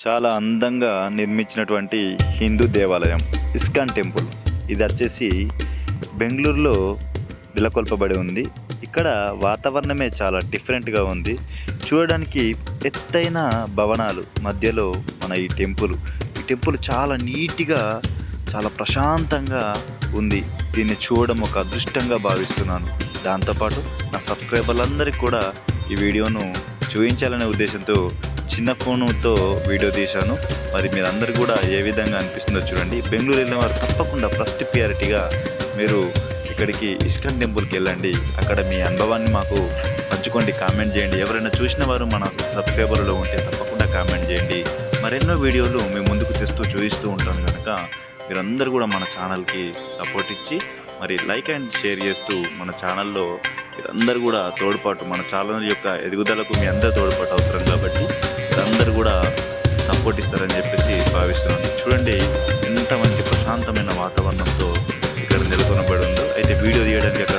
చాలా అందంగా నిర్మించినటువంటి హిందూ దేవాలయం ఇస్కాన్ టెంపుల్. ఇది వచ్చేసి బెంగళూరులో నెలకొల్పబడి ఉంది. ఇక్కడ వాతావరణమే చాలా డిఫరెంట్గా ఉంది. చూడడానికి ఎత్తైన భవనాలు మధ్యలో మన ఈ టెంపుల్. ఈ టెంపుల్ చాలా నీట్గా చాలా ప్రశాంతంగా ఉంది. దీన్ని చూడడం ఒక అదృష్టంగా భావిస్తున్నాను. దాంతోపాటు నా సబ్స్క్రైబర్లందరికీ కూడా ఈ వీడియోను చూపించాలనే ఉద్దేశంతో చిన్న ఫోనుతో వీడియో తీశాను. మరి మీరందరూ కూడా ఏ విధంగా అనిపిస్తుందో చూడండి. బెంగళూరు వెళ్ళిన వారు తప్పకుండా ఫస్ట్ ప్రియారిటీగా మీరు ఇక్కడికి ఇస్కాన్ టెంపుల్కి వెళ్ళండి. అక్కడ మీ అనుభవాన్ని మాకు పంచుకోండి కామెంట్ చేయండి. ఎవరైనా చూసిన వారు మన సబ్స్క్రైబర్లో ఉంటే తప్పకుండా కామెంట్ చేయండి. మరెన్నో వీడియోలు మేము ముందుకు తెస్తూ చూపిస్తూ ఉంటాం కనుక మీరందరూ కూడా మన ఛానల్కి సపోర్ట్ ఇచ్చి మరి లైక్ అండ్ షేర్ చేస్తూ మన ఛానల్లో మీరందరూ కూడా తోడ్పాటు మన ఛానల్ యొక్క ఎదుగుదలకు మీ అందరూ తోడ్పాటు అవసరం కాబట్టి మీరందరూ కూడా సపోర్ట్ ఇస్తారని చెప్పేసి భావిస్తున్నాను. చూడండి ఎంత మంచి ప్రశాంతమైన వాతావరణంతో ఇక్కడ నెలకొనబడి ఉందో. అయితే వీడియో తీయడానికి అక్కడ